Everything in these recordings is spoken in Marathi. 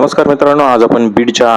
नमस्कार मित्रांनो आज आपण बीडच्या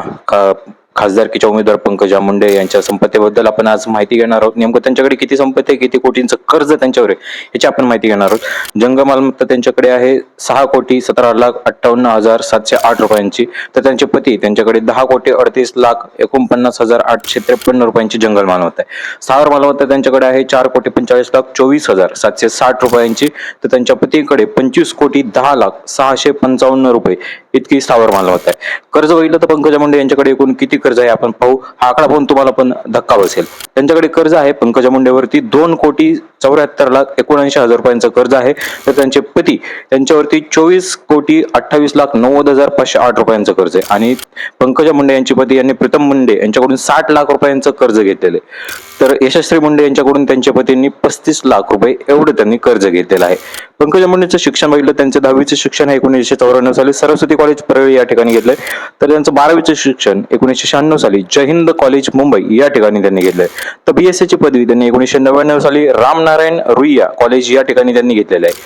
खासदारकीच्या उमेदवार पंकजा मुंडे यांच्या संपत्तीबद्दल आपण आज माहिती घेणार आहोत. नेमकं त्यांच्याकडे किती संपत्ती आहे किती कोटींचं कर्ज त्यांच्यावर आहे याची आपण माहिती घेणार आहोत. जंग मालमत्ता त्यांच्याकडे आहे सहा कोटी सतरा लाख अठ्ठावन्न हजार सातशे आठ रुपयांची. तर त्यांचे पती त्यांच्याकडे दहा कोटी अडतीस लाख एकोणपन्नास हजार आठशे त्रेपन्न रुपयांची जंगल मालमत्ता आहे. स्थावर मालमत्ता त्यांच्याकडे आहे चार कोटी पंचेचाळीस लाख चोवीस हजार सातशे साठ रुपयांची. तर त्यांच्या पतीकडे पंचवीस कोटी दहा लाख सहाशे पंचावन्न रुपये इतकी स्थावर मालमत्ता आहे. कर्ज बघितलं तर पंकजा मुंडे यांच्याकडे एकूण किती कर्ज आहे आपण पाहू. हा आकडा पाहून तुम्हाला पण धक्का बसेल. त्यांच्याकडे कर्ज आहे पंकजा मुंडेवरती दोन कोटी चौऱ्याहत्तर लाख एकोणऐंशी हजार रुपयांचं कर्ज आहे. तर त्यांचे पती त्यांच्यावरती चोवीस कोटी अठ्ठावीस लाख नव्वद हजार पाचशे आठ रुपयांचं कर्ज आहे. आणि पंकजा मुंडे यांचे पती यांनी प्रीतम मुंडे यांच्याकडून साठ लाख रुपयांचं कर्ज घेतलेलं आहे. तर यशस्वी मुंडे यांच्याकडून त्यांच्या पतींनी पस्तीस लाख रुपये एवढं त्यांनी कर्ज घेतलेलं आहे. पंकजा मुंडेचं शिक्षण बघितलं त्यांचं दहावीचं शिक्षण हे एकोणीसशे चौऱ्याण्णव साली. सरस्वती कॉलेज परळी या ठिकाणी घेतलंय. तर त्यांचं बारावीचं शिक्षण एकोणीसशे शहाण्णव साली जय कॉलेज मुंबई या ठिकाणी त्यांनी घेतलंय. तर बीएससी ची पदवी त्यांनी एकोणीसशे नव्याण्णव साली रामनारायण रुईया कॉलेज या ठिकाणी त्यांनी घेतलेलं आहे.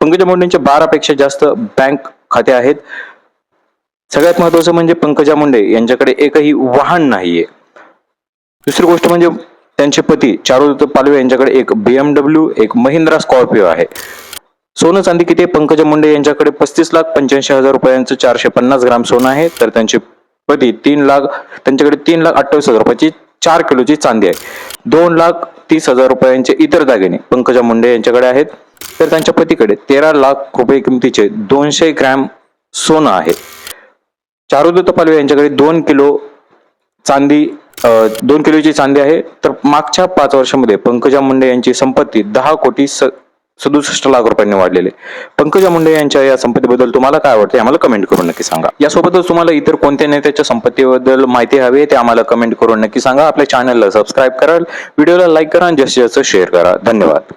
पंकजा मुंडेंचे बारापेक्षा जास्त बँक खाते आहेत. सगळ्यात महत्वाचं म्हणजे पंकजा मुंडे यांच्याकडे एकही वाहन नाहीये. दुसरी गोष्ट म्हणजे त्यांचे पती चारुदत्त पालवे यांच्याकडे एक बीएमडब्ल्यू एक महिंद्रा स्कॉर्पिओ आहे. सोनं चांदी किती पंकज पंकजा मुंडे यांच्याकडे पस्तीस लाख पंच्याऐंशी हजार रुपयांचं चारशे पन्नास ग्राम सोनं आहे. तर त्यांचे पती तीन लाख त्यांच्याकडे तीन लाख अठ्ठावीस हजार रुपयाची चार किलोची चांदी आहे. दोन लाख तीस हजार रुपयांचे इतर दागिने पंकजा मुंडे यांच्याकडे आहेत. तर त्यांच्या पतीकडे तेरा लाख रुपये किमतीचे दोनशे ग्रॅम सोनं आहे. चारुदत्त पालवे यांच्याकडे दोन किलो चांदी दोन किलोची चांदी आहे. तर मागच्या पाच वर्षामध्ये पंकजा मुंडे यांची संपत्ती दहा कोटी स सदुसष्ट लाख रुपयांनी वाढलेले. पंकजा मुंडे यांच्या या संपत्तीबद्दल तुम्हाला काय वाटते आम्हाला कमेंट करून नक्की सांगा. यासोबतच तुम्हाला इतर कोणत्या नेत्याच्या संपत्तीबद्दल माहिती हवी आहे ते आम्हाला कमेंट करून नक्की सांगा. आपल्या चॅनलला सबस्क्राईब कराल. व्हिडिओला लाईक करा आणि जास्तीत जास्त शेअर करा. धन्यवाद.